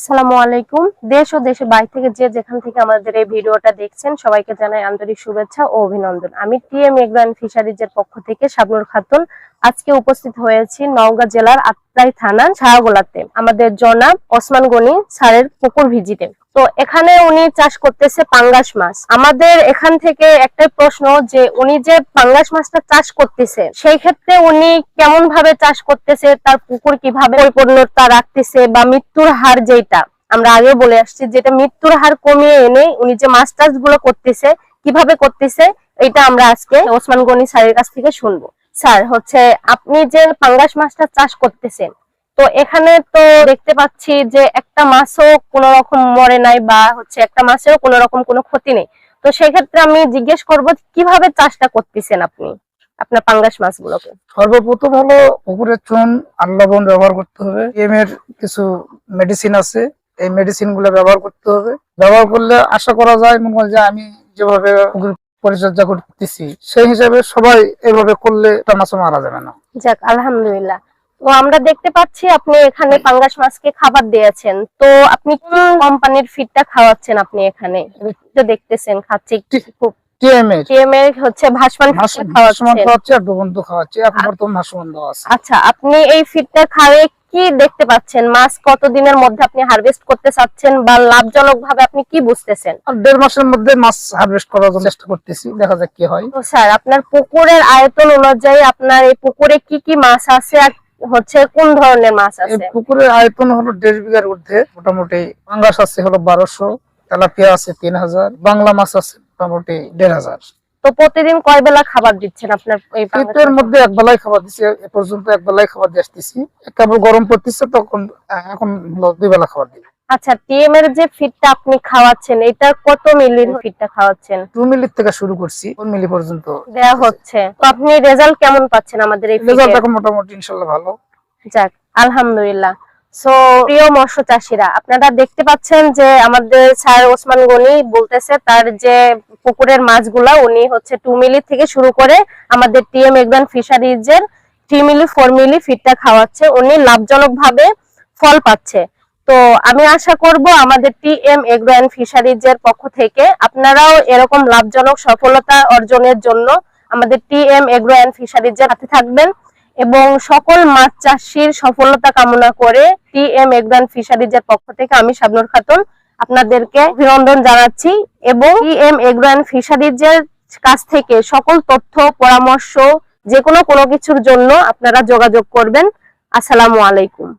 আসসালামু আলাইকুম। দেশ ও দেশের বাইরে থেকে যে যেখান থেকে আমাদের এই ভিডিওটা দেখছেন, সবাইকে জানাই আন্তরিক শুভেচ্ছা ও অভিনন্দন। আমি টিএম এগ্রান ফিশারিজের পক্ষ থেকে শাবনুর খাতুন আজকে উপস্থিত হয়েছি নওগাঁ জেলার আত্রাই থানার ছায়াগোলাতে, আমাদের জনাব ওসমান গনি স্যারের পুকুর ভিজিতে তো এখানে উনি চাষ করতেছে পাঙ্গাস মাছ। আমাদের এখান থেকে একটাই প্রশ্ন যে উনি যে পাঙ্গাস মাছটা চাষ করতেছে, সেই ক্ষেত্রে উনি কেমন ভাবে চাষ করতেছে, তার পুকুর কীভাবে পরিপূর্ণতা রাখতেছে বা মৃত্যুর হার যেটা আমরা আগে বলে আসছি যেটা মৃত্যুর হার কমিয়ে এনে উনি যে মাছ চাষগুলো করতেছে কীভাবে করতেছে এটা আমরা আজকে ওসমান গনি স্যারের কাছ থেকে শুনব। স্যার হচ্ছে আপনি যে পাঙ্গাস মাছটা চাষ করতেছেন তো এখানে তো দেখতে পাচ্ছি যে একটা মাছও কোনো রকম মরে নাই বা হচ্ছে একটা মাছেও কোনো রকম কোনো ক্ষতি নেই। তো সেক্ষেত্রে আমি জিজ্ঞেস করব কীভাবে চাষটা করতেছেন আপনি আপনার পাঙ্গাস মাছগুলোকে? সর্বপ্রথম হলো পুকুরের চুন আর লবণ ব্যবহার করতে হবে। এম এর কিছু মেডিসিন আছে এই মেডিসিনগুলো ব্যবহার করতে হবে। ব্যবহার করলে আশা করা যায় মনে হয় যে আমি যেভাবে পরিচর্যা করতেছি সেই হিসাবে সবাই এভাবে করলে মাছও মারা যাবে না। যাক আলহামদুলিল্লাহ। তো আমরা দেখতে পাচ্ছি আপনি এখানে পাঙ্গাস মাছকে খাবার দিয়েছেন। তো আপনি কোন কোম্পানির ফিডটা খাওয়াচ্ছেন আপনি এখানে? তো দেখতেছেন খাচ্ছে খুব হচ্ছে ভাসমান খাওয়াচ্ছে আর এখন বর্তমান দেওয়া আছে। আচ্ছা আপনি এই ফিডটা খাওয়ে কি দেখতে পাচ্ছেন? মাছ কতদিনের মধ্যে আপনি হারভেস্ট করতে চাচ্ছেন বা লাভজনক ভাবে আপনি কি বুঝতেছেন? দেড় মাসের মধ্যে মাছ হারভেস্ট করার জন্য চেষ্টা করতেছি দেখা যাক কি হয়। তো স্যার আপনার পুকুরের আয়তন অনুযায়ী আপনার এই পুকুরে কি কি মাছ আছে আর হচ্ছে কোন ধরনের মাছ আছে? পুকুরের আয়তন হলো দেড় বিঘার ঊর্ধ্বে মোটামুটি পাঙ্গাস আছে হলো বারোশো তেলাপিয়া আছে তিন হাজার বাংলা মাছ আছে মোটামুটি দেড় হাজার। তো প্রতিদিন কয় বেলা খাবার দিচ্ছেন আপনার মধ্যে? এক বেলায় খাবার দিচ্ছি এ পর্যন্ত এক বেলায় খাবার দিয়ে আসতেছি। কেবল গরম পড়তেছে তখন এখন দুই বেলা খাবার দিই আচ্ছা টিএম এর যে ফিডটা আপনি খাওয়াচ্ছেন এটা কত মিলির ফিডটা খাওয়াচ্ছেন? টু মিলি থেকে শুরু করছি ফোর মিলি পর্যন্ত। দেয়া হচ্ছে। তো আপনি রেজাল্ট কেমন পাচ্ছেন আমাদের এই রেজাল্ট এখন মোটামুটি ইনশাল্লাহ ভালো। যাক আলহামদুলিল্লাহ। সো প্রিয় মৎস্য চাষিরা, আপনারা দেখতে পাচ্ছেন যে আমাদের স্যার ওসমান গনি বলতেছে তার যে পুকুরের মাছগুলা, উনি হচ্ছে টু মিলি থেকে শুরু করে আমাদের টিএম এগবান ফিশারিজের থ্রি মিলি ফোর মিলি ফিডটা খাওয়াচ্ছে। উনি লাভজনক ভাবে ফল পাচ্ছে। তো আমি আশা করব আমাদের টিএম এগ্রো অ্যান্ড ফিশারিজের পক্ষ থেকে আপনারাও এরকম লাভজনক সফলতা অর্জনের জন্য আমাদের টিএম এগ্রো অ্যান্ড ফিশারিজের সাথে থাকবেন। এবং সকল মাছ চাষির সফলতা কামনা করে টি এম এগদান ফিশারিজের পক্ষ থেকে আমি শাবনুর খাতুন আপনাদেরকে অভিনন্দন জানাচ্ছি এবং টি এম এগদান ফিশারিজের কাছ থেকে সকল তথ্য, পরামর্শ যে কোনো কোনো কিছুর জন্য আপনারা যোগাযোগ করবেন। আসসালামু আলাইকুম।